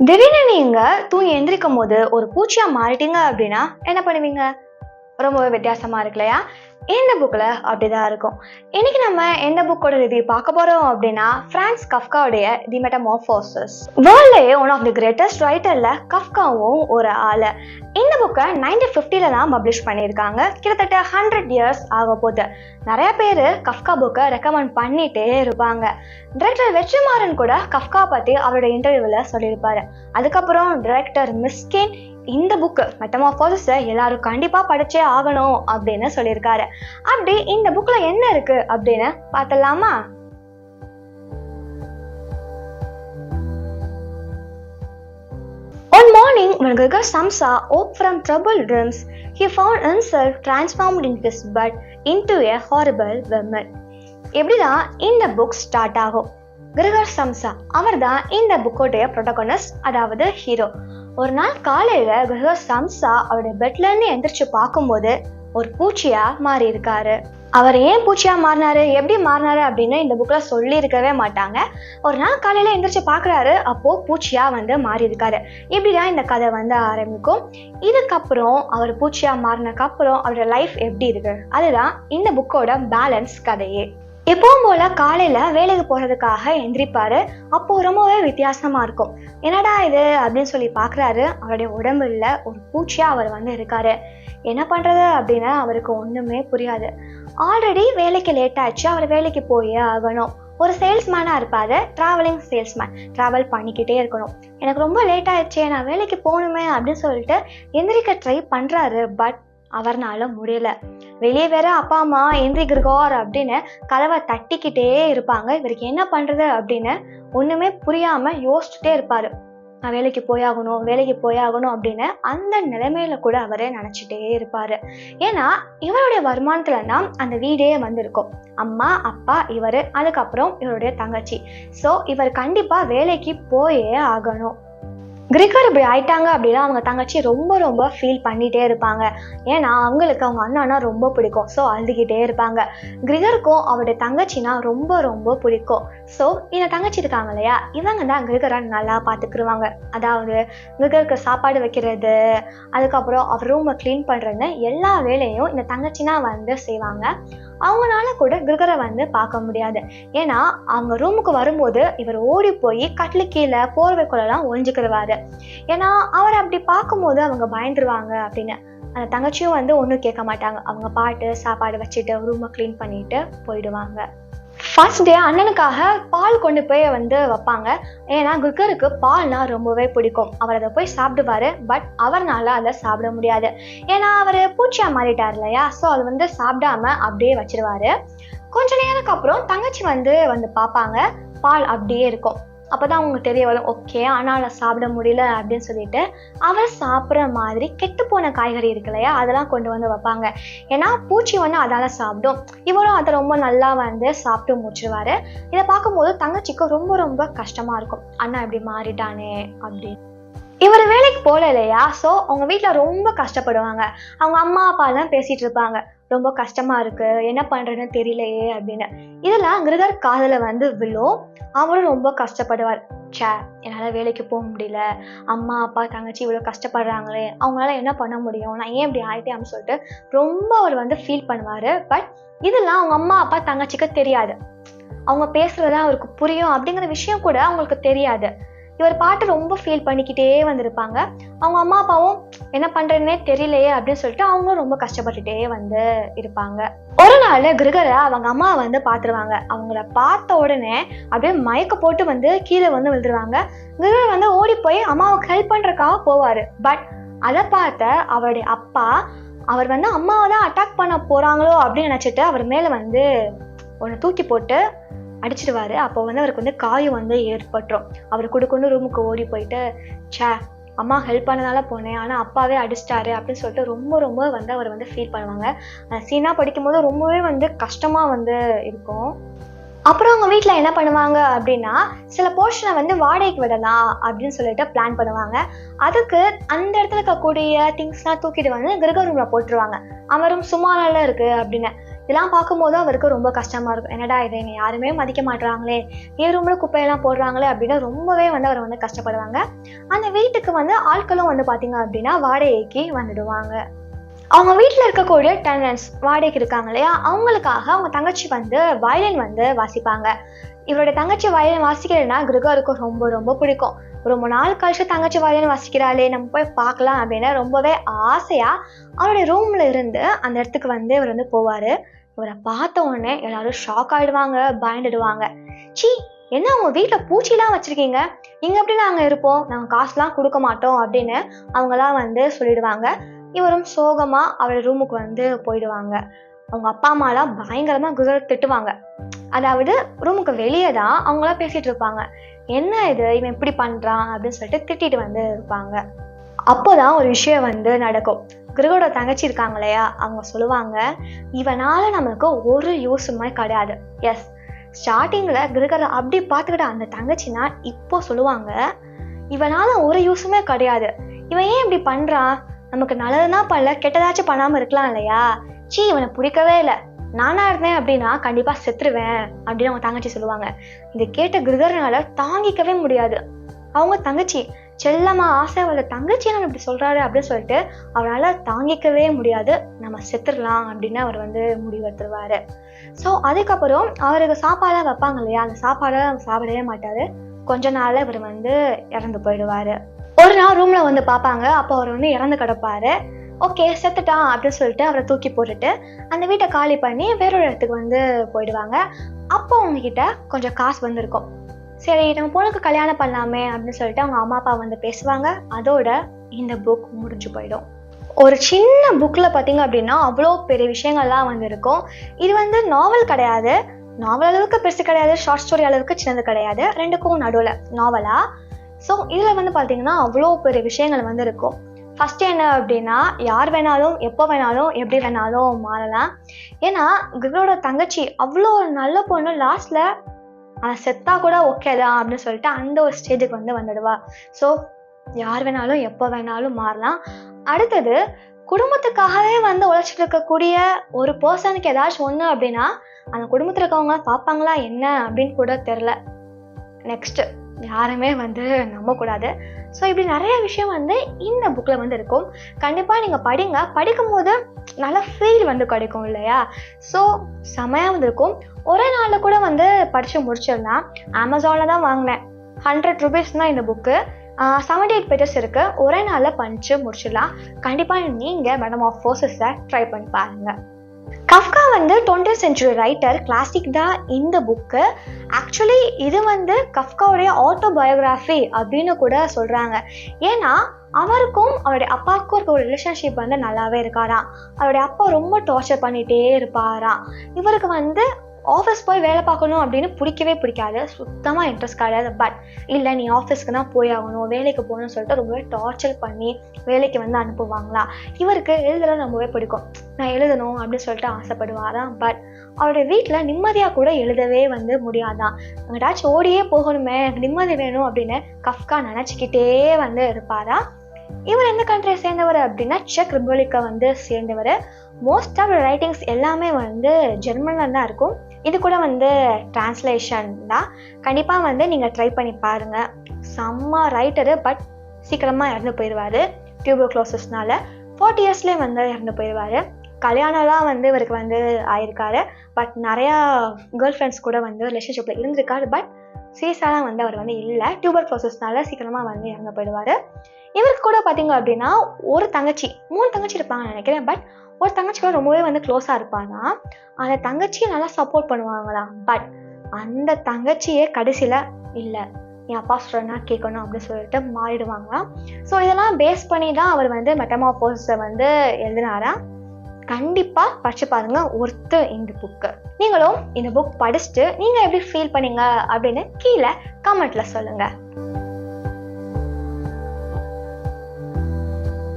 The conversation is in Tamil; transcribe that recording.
திடீர்னு நீங்க தூங்கி எந்திரிக்கும் போது ஒரு பூச்சியா மாறிட்டீங்க அப்படின்னா என்ன பண்ணுவீங்க? ரொம்பவே வித்தியாசமா இருக்கு இல்லையா? இந்த புக்கில் அப்படிதான் இருக்கும். இன்னைக்கு நம்ம எந்த புக்கோட ரிவ்யூ பார்க்க போகிறோம் அப்படின்னா ஃப்ரான்ஸ் கஃப்காவுடைய தி மெட்டமோஃபோசஸ் வேர்ல்ட்லேயே ஒன் ஆஃப் தி கிரேட்டஸ்ட் ரைட்டரில் கஃப்காவும் ஒரு ஆள். இந்த புக்கை நைன்டீன் ஃபிஃப்டியில் தான் பப்ளிஷ் பண்ணியிருக்காங்க. கிட்டத்தட்ட ஹண்ட்ரட் இயர்ஸ் ஆக போகுது. நிறைய பேர் கஃப்கா புக்கை ரெக்கமெண்ட் பண்ணிட்டே இருப்பாங்க. டிரெக்டர் வெற்றிமாறன் கூட கஃப்கா பற்றி அவரோட இன்டர்வியூவில் சொல்லியிருப்பாரு. அதுக்கப்புறம் டிரெக்டர் மிஸ்கின் இந்த புக்கு மெட்டமாஃபாசிஸை எல்லாரும் கண்டிப்பாக படிச்சே ஆகணும் அப்படின்னு சொல்லியிருக்காரு. அப்படி இந்த புக்கில் என்ன இருக்கு அப்படின்னு பார்த்தலாமா One morning, when Gregor Samsa woke from troubled dreams, he found himself transformed in his bed into a horrible woman. எப்படிதான் இந்த புக் ஸ்டார்ட் ஆகும். கிரகர் சம்சா அவர் தான் இந்த புக்கோடைய ப்ரொட்டகனிஸ்ட் அதாவது ஹீரோ ஒரு நாள் காலையில கிரகர் சம்சா அவருடைய பெட்ல இருந்து எந்திரிச்சு பார்க்கும்போது ஒரு பூச்சியா மாறி இருக்காரு அவர் ஏன் பூச்சியா மாறினாரு? எப்படி மாறினாரு அப்படின்னு இந்த புக்ல சொல்லி இருக்கவே மாட்டாங்க. ஒரு நாள் காலையில எந்திரிச்சு பாக்குறாரு அப்போ பூச்சியா வந்து மாறி இருக்காரு இப்படிதான் இந்த கதை வந்து ஆரம்பிக்கும். இதுக்கப்புறம் அவர் பூச்சியா மாறினக்கு அப்புறம் அவரோட லைஃப் எப்படி இருக்கு? அதுதான் இந்த புக்கோட பேலன்ஸ் கதையே. எப்பவும் போல காலையில வேலைக்கு போறதுக்காக எந்திரிப்பாரு. அப்போ ரொம்பவே வித்தியாசமா இருக்கும். என்னடா இது அப்படின்னு சொல்லி பாக்குறாரு. அவருடைய உடம்புல ஒரு பூச்சியா அவர் வந்து இருக்காரு. என்ன பண்றது அப்படின்னு அவருக்கு ஒண்ணுமே புரியாது. ஆல்ரெடி வேலைக்கு லேட் ஆச்சு. அவர் வேலைக்கு போயே ஆகணும். ஒரு சேல்ஸ்மேனாக இருப்பார். ட்ராவலிங் சேல்ஸ்மேன் ட்ராவல் பண்ணிக்கிட்டே இருக்கணும். எனக்கு ரொம்ப லேட் ஆயிடுச்சு. நான் வேலைக்கு போகணுமே அப்படின்னு சொல்லிட்டு எந்திரிக்க ட்ரை பண்ணுறாரு பட் அவர்னால முடியல. வெளியே வேற அப்பா அம்மா எந்திரி அப்படின்னு கதவை தட்டிக்கிட்டே இருப்பாங்க. இவருக்கு என்ன பண்ணுறது அப்படின்னு ஒன்றுமே புரியாமல் யோசிச்சுட்டே இருப்பார். நான் வேலைக்கு போயாகணும் வேலைக்கு போயாகணும் அப்படின்னு அந்த நிலைமையில கூட அவரே நினைச்சிட்டே இருப்பார். ஏன்னா இவருடைய வருமானத்துல தான் அந்த வீடே வந்திருக்கும். அம்மா அப்பா இவர் அதுக்கப்புறம் இவருடைய தங்கச்சி. ஸோ இவர் கண்டிப்பாக வேலைக்கு போயே ஆகணும். கிரிகர் இப்படி ஆயிட்டாங்க அப்படின்னா அவங்க தங்கச்சி ரொம்ப ரொம்ப ஃபீல் பண்ணிகிட்டே இருப்பாங்க. ஏன்னா அவங்களுக்கு அவங்க அண்ணானா ரொம்ப பிடிக்கும். ஸோ அழுதுகிட்டே இருப்பாங்க. கிரிகருக்கும் அவருடைய தங்கச்சினா ரொம்ப ரொம்ப பிடிக்கும். ஸோ இந்த தங்கச்சி இருக்காங்க இல்லையா? இவங்க தான் கிரிகரை நல்லா பார்த்துக்குருவாங்க. அதாவது கிரிகருக்கு சாப்பாடு வைக்கிறது அதுக்கப்புறம் அவர் ரூமை க்ளீன் பண்ணுறதுன்னு எல்லா வேலையும் இந்த தங்கச்சினா வந்து செய்வாங்க. அவங்களால கூட கிரிகரை வந்து பார்க்க முடியாது. ஏன்னா அவங்க ரூமுக்கு வரும்போது இவர் ஓடி போய் கட்டிலு கீழே போர்வைக்குள்ளெல்லாம் ஒழிஞ்சுக்கிடுவாரு ஏன்னா அவரை அப்படி பார்க்கும்போது அவங்க பயந்துருவாங்க அப்படின்னு. அந்த தங்கச்சியும் வந்து ஒன்றும் கேட்க மாட்டாங்க. அவங்க பாட்டு சாப்பாடு வச்சுட்டு ரூமை க்ளீன் பண்ணிட்டு போயிடுவாங்க. ஃபர்ஸ்ட் டே அண்ணனுக்காக பால் கொண்டு போய் வந்து வைப்பாங்க. ஏன்னா குக்கருக்கு பால்னா ரொம்பவே பிடிக்கும். அவர் அதை போய் சாப்பிடுவாரு. பட் அவர்னால அதை சாப்பிட முடியாது. ஏன்னா அவர் பூச்சியா மாறிட்டார் இல்லையா? ஸோ அது வந்து சாப்பிடாம அப்படியே வச்சிருவாரு. கொஞ்ச நேரத்துக்கு அப்புறம் தங்கச்சி வந்து வந்து பார்ப்பாங்க. பால் அப்படியே இருக்கும். அப்போதான் அவங்களுக்கு தெரிய வரும். ஓகே ஆனால் நான் சாப்பிட முடியல அப்படின்னு சொல்லிட்டு அவர் சாப்பிட்ற மாதிரி கெட்டு போன காய்கறி இருக்கு இல்லையா அதெல்லாம் கொண்டு வந்து வைப்பாங்க. ஏன்னா பூச்சி வந்து அதால சாப்பிடும். இவரும் அதை ரொம்ப நல்லா வந்து சாப்பிட்டு முடிச்சிருவாரு. இதை பார்க்கும்போது தங்கச்சிக்கு ரொம்ப ரொம்ப கஷ்டமா இருக்கும். அண்ணா இப்படி மாறிட்டானே அப்படின்னு. இவர் வேலைக்கு போகல இல்லையா ஸோ அவங்க வீட்டில் ரொம்ப கஷ்டப்படுவாங்க. அவங்க அம்மா அப்பா தான் பேசிகிட்டு இருப்பாங்க. ரொம்ப கஷ்டமா இருக்கு என்ன பண்றதுன்னு தெரியலையே அப்படின்னு. இதெல்லாம் கிருகர் காதில் வந்து விழும். அவரும் ரொம்ப கஷ்டப்படுவார். ச்சே என்னால் வேலைக்கு போக முடியல. அம்மா அப்பா தங்கச்சி இவ்வளோ கஷ்டப்படுறாங்களே. அவங்களால என்ன பண்ண முடியும்? நான் ஏன் இப்படி ஆயிட்டேன் சொல்லிட்டு ரொம்ப அவர் வந்து ஃபீல் பண்ணுவார். பட் இதெல்லாம் அவங்க அம்மா அப்பா தங்கச்சிக்கு தெரியாது. அவங்க பேசுறதா அவருக்கு புரியும். அப்படிங்கிற விஷயம் கூட அவங்களுக்கு தெரியாது. இவர் பாட்டு ரொம்ப ஃபீல் பண்ணிக்கிட்டே வந்திருப்பாங்க. அவங்க அம்மா அப்பாவும் என்ன பண்றேன்னே தெரியலையே அப்படின்னு சொல்லிட்டு அவங்களும் ரொம்ப கஷ்டப்பட்டுட்டே வந்து இருப்பாங்க. ஒரு நாள் கிருகரை அவங்க அம்மா வந்து பார்த்துருவாங்க அவங்கள பார்த்த உடனே அப்படியே மயக்க போட்டு வந்து கீழே வந்து விழுந்துருவாங்க. கிருகர் வந்து ஓடி போய் அம்மாவுக்கு ஹெல்ப் பண்றதுக்காக போவாரு. பட் அதை பார்த்த அவருடைய அப்பா அவர் வந்து அம்மாவை தான் அட்டாக் பண்ண போறாங்களோ அப்படின்னு நினச்சிட்டு அவர் மேலே வந்து ஒன்று தூக்கி போட்டு அடிச்சிடுவாரு. அப்போ வந்து அவருக்கு வந்து காயம் வந்து ஏற்பட்டுரும். அவர் கொடுக்கணும் ரூமுக்கு ஓடி போயிட்டு ச்சே அம்மா ஹெல்ப் பண்ணனால போனேன். ஆனால் அப்பாவே அடிச்சிட்டாரு. அப்படின்னு சொல்லிட்டு ரொம்ப ரொம்ப வந்து அவர் வந்து ஃபீல் பண்ணுவாங்க. சீனா படிக்கும்போது ரொம்பவே வந்து கஷ்டமாக வந்து இருக்கும். அப்புறம் அவங்க வீட்டில் என்ன பண்ணுவாங்க அப்படின்னா சில போர்ஷனை வந்து வாடகைக்கு விடலாம் அப்படின்னு சொல்லிட்டு பிளான் பண்ணுவாங்க. அதுக்கு அந்த இடத்துல இருக்கக்கூடிய திங்ஸ்லாம் தூக்கிட்டு வந்து கிரக ரூமில் போட்டுருவாங்க. அவரும் சும்மா நல்லா இருக்குது அப்படின்னு. இதெல்லாம் பார்க்கும்போது அவருக்கு ரொம்ப கஷ்டமா இருக்கும். என்னடா இது? என்னை யாருமே மதிக்க மாட்றாங்களே. என் ரூமில் குப்பையெல்லாம் போடுறாங்களே அப்படின்னு ரொம்பவே வந்து அவர் வந்து கஷ்டப்படுவாங்க. அந்த வீட்டுக்கு வந்து ஆட்களும் வந்து பார்த்தீங்க அப்படின்னா வாடகைக்கு வந்துடுவாங்க. அவங்க வீட்டில் இருக்கக்கூடிய டெனன்ஸ் வாடகைக்கு இருக்காங்க இல்லையா? அவங்களுக்காக அவங்க தங்கச்சி வந்து வயலின் வந்து வாசிப்பாங்க. இவருடைய தங்கச்சி வயலின் வாசிக்கிறேன்னா கிரகருக்கு ரொம்ப ரொம்ப பிடிக்கும். ரொம்ப நாள் கழிச்சு தங்கச்சி வயலின் வாசிக்கிறாளே நம்ம போய் பார்க்கலாம் அப்படின்னு ரொம்பவே ஆசையாக அவருடைய ரூமில் இருந்து அந்த இடத்துக்கு வந்து இவர் வந்து போவார். இவரை பார்த்த உடனே எல்லாரும் ஷாக் ஆகிடுவாங்க பயந்துடுவாங்க. சி என்ன உங்க வீட்டில் பூச்சிலாம் வச்சுருக்கீங்க? இங்கே எப்படி நாங்கள் இருப்போம்? நாங்கள் காசுலாம் கொடுக்க மாட்டோம் அப்படின்னு அவங்களாம் வந்து சொல்லிடுவாங்க. இவரும் சோகமாக அவருடைய ரூமுக்கு வந்து போயிடுவாங்க. அவங்க அப்பா அம்மாலாம் பயங்கரமாக குதிரை திட்டுவாங்க. அதாவது ரூமுக்கு வெளியே தான் அவங்களாம் பேசிகிட்டு இருப்பாங்க. என்ன இது? இவன் இப்படி பண்ணுறான் அப்படின்னு சொல்லிட்டு திட்டிட்டு வந்து இருப்பாங்க. அப்போதான் ஒரு விஷயம் வந்து நடக்கும். கிரகோட தங்கச்சி இருக்காங்க இல்லையா? அவங்க சொல்லுவாங்க இவனால நம்மளுக்கு ஒரு யூஸுமே கிடையாது. எஸ் ஸ்டார்டிங்கில் கிரகரை அப்படி பார்த்துக்கிட்ட அந்த தங்கச்சினா இப்போ சொல்லுவாங்க இவனால ஒரு யூஸுமே கிடையாது. இவன் ஏன் இப்படி பண்ணுறான் நமக்கு நல்லதுதான் பண்ணல கெட்டதாச்சும் பண்ணாமல் இருக்கலாம் இல்லையா? சி இவனை பிடிக்கவே இல்லை. நானா இருந்தேன் அப்படின்னா கண்டிப்பா செத்துருவேன் அப்படின்னு அவங்க தங்கச்சி சொல்லுவாங்க. இதை கேட்ட கிருதர்னால தாங்கிக்கவே முடியாது. அவங்க தங்கச்சி செல்லமா ஆசை அவளை தங்கச்சி நம்ம இப்படி சொல்றாரு அப்படின்னு சொல்லிட்டு அவரால் தாங்கிக்கவே முடியாது. நம்ம செத்துடலாம் அப்படின்னு அவர் வந்து முடிவெடுத்துருவாரு. ஸோ அதுக்கப்புறம் அவருக்கு சாப்பாடாக வைப்பாங்க இல்லையா? அந்த சாப்பாடை சாப்பிடவே மாட்டாரு. கொஞ்ச நாள் இவர் வந்து இறந்து போயிடுவாரு. ஒரு நாள் ரூம்ல வந்து பார்ப்பாங்க. அப்போ அவர் வந்து இறந்து கிடப்பாரு. ஓகே செத்துட்டான் அப்படின்னு சொல்லிட்டு அவரை தூக்கி போட்டுட்டு அந்த வீட்டை காலி பண்ணி வேறொரு இடத்துக்கு வந்து போயிடுவாங்க. அப்போ அவங்கக்கிட்ட கொஞ்சம் காசு வந்திருக்கும். சரி நம்ம பொண்ணுக்கு கல்யாணம் பண்ணலாமே அப்படின்னு சொல்லிட்டு அவங்க அம்மா அப்பா வந்து பேசுவாங்க. அதோட இந்த புக் முடிஞ்சு போயிடும். ஒரு சின்ன புக்கில் பார்த்தீங்க அப்படின்னா அவ்வளோ பெரிய விஷயங்கள்லாம் வந்து இருக்கும் இது வந்து நாவல் கிடையாது. நாவல் அளவுக்கு பெருசு கிடையாது. ஷார்ட் ஸ்டோரி அளவுக்கு சின்னது கிடையாது. ரெண்டுக்கும் நடுவில் நாவலா ஸோ இதில் வந்து பார்த்தீங்கன்னா அவ்வளோ பெரிய விஷயங்கள் வந்து இருக்கும் ஃபஸ்ட்டு என்ன அப்படின்னா யார் வேணாலும் எப்போ வேணாலும் எப்படி வேணாலும் மாறலாம். ஏன்னா குருவோட தங்கச்சி அவ்வளோ ஒரு நல்ல பொண்ணு லாஸ்ட்ல ஆனால் செத்தா கூட ஓகே தான் அப்படின்னு சொல்லிட்டு அந்த ஒரு ஸ்டேஜுக்கு வந்து வந்துடுவா. ஸோ யார் வேணாலும் எப்போ வேணாலும் மாறலாம். அடுத்தது குடும்பத்துக்காகவே வந்து உழைச்சிட்டு இருக்கக்கூடிய ஒரு பர்சனுக்கு ஏதாச்சும் ஒன்று அப்படின்னா அந்த குடும்பத்தில் இருக்கவங்க பார்ப்பாங்களா என்ன அப்படின்னு கூட தெரில நெக்ஸ்ட்டு யாருமே வந்து நம்பக்கூடாது. ஸோ இப்படி நிறைய விஷயம் வந்து இந்த புக்கில் வந்து இருக்கும். கண்டிப்பாக நீங்கள் படிங்க. படிக்கும்போது நல்ல ஃபீல் வந்து கிடைக்கும் இல்லையா? ஸோ செமையாக வந்து இருக்கும். ஒரே நாளில் கூட வந்து படித்து முடிச்சிடலாம். அமேசானில் தான் வாங்கினேன். ஹண்ட்ரட் ருபீஸ் தான் இந்த புக்கு செவன்டி எயிட் பேஜஸ் இருக்குது ஒரே நாளில் படித்து முடிச்சிடலாம். கண்டிப்பாக நீங்கள் மேடம் ஆஃப் ஃபோர்ஸஸை ட்ரை பண்ணி பாருங்கள் கஃப்கா வந்து டுவெண்ட்டி சென்ச்சுரி ரைட்டர் கிளாசிக் தான் இந்த புக்கு ஆக்சுவலி இது வந்து கஃப்காவுடைய ஆட்டோபயோகிராஃபி அப்படின்னு கூட சொல்கிறாங்க ஏன்னா அவருக்கும் அவருடைய அப்பாவுக்கும் இருக்க ஒரு ரிலேஷன்ஷிப் வந்து நல்லாவே இருக்காராம். அவருடைய அப்பா ரொம்ப டார்ச்சர் பண்ணிகிட்டே இருப்பாராம். இவருக்கு வந்து ஆஃபீஸ் போய் வேலை பார்க்கணும் அப்படின்னு பிடிக்கவே பிடிக்காது. சுத்தமாக இன்ட்ரெஸ்ட் கிடையாது. பட் இல்லை நீ ஆஃபீஸ்க்கு தான் போய் ஆகணும். வேலைக்கு போகணும்னு சொல்லிட்டு ரொம்பவே டார்ச்சர் பண்ணி வேலைக்கு வந்து அனுப்புவாங்களா? இவருக்கு எழுதலாம் ரொம்பவே பிடிக்கும். நான் எழுதணும் அப்படின்னு சொல்லிட்டு ஆசைப்படுவாராம் பட் அவருடைய வீட்டில் நிம்மதியாக கூட எழுதவே வந்து முடியாதான். அங்கிட்டாச்சும் ஓடியே போகணுமே எனக்கு நிம்மதி வேணும் அப்படின்னு கஃப்கா நினச்சிக்கிட்டே வந்து இருப்பாரா? இவர் எந்த கண்ட்ரியை சேர்ந்தவர் அப்படின்னா செக் ரிபப்ளிக்கை வந்து சேர்ந்தவர். மோஸ்ட் ஆஃப் ரைட்டிங்ஸ் எல்லாமே வந்து ஜெர்மனில் தான் இருக்கும். இது கூட வந்து டிரான்ஸ்லேஷன் தான். கண்டிப்பாக வந்து நீங்கள் ட்ரை பண்ணி பாருங்கள் செம்ம ரைட்டரு பட் சீக்கிரமாக இறந்து போயிடுவார். டியூபோ க்ளோசஸ்னால ஃபோர்ட்டி இயர்ஸ்லேயே வந்து இறந்து போயிடுவார். கல்யாணம்லாம் வந்து இவருக்கு வந்து ஆயிருக்காரு. பட் நிறையா கேர்ள் ஃப்ரெண்ட்ஸ் கூட வந்து ரிலேஷன்ஷிப்பில் இருந்திருக்காரு. பட் சீரியஸாலாம் வந்து அவர் வந்து இல்லை. டியூபர் ப்ரோசஸ்னால சீக்கிரமாக வந்து இறங்க போயிடுவார். இவருக்கு கூட பார்த்தீங்க அப்படின்னா ஒரு தங்கச்சி மூணு தங்கச்சி இருப்பாங்கன்னு நினைக்கிறேன். பட் ஒரு தங்கச்சி கூட ரொம்பவே வந்து க்ளோஸாக இருப்பானா? அந்த தங்கச்சியை நல்லா சப்போர்ட் பண்ணுவாங்களாம் பட் அந்த தங்கச்சியே கடைசியில் இல்லை என் அப்பா சொல்கிறனா கேட்கணும் அப்படின்னு சொல்லிட்டு மாறிடுவாங்களாம் ஸோ இதெல்லாம் பேஸ் பண்ணி தான் அவர் வந்து மெட்டமாஃபோஸை வந்து எழுதினாராம் கண்டிப்பாக படிச்சு பாருங்க ஒர்த்து இந்த புக்கு நீங்களும் இந்த புக் படிச்சுட்டு நீங்கள் எப்படி ஃபீல் பண்ணீங்க அப்படின்னு கீழே கமெண்ட்டில் சொல்லுங்கள்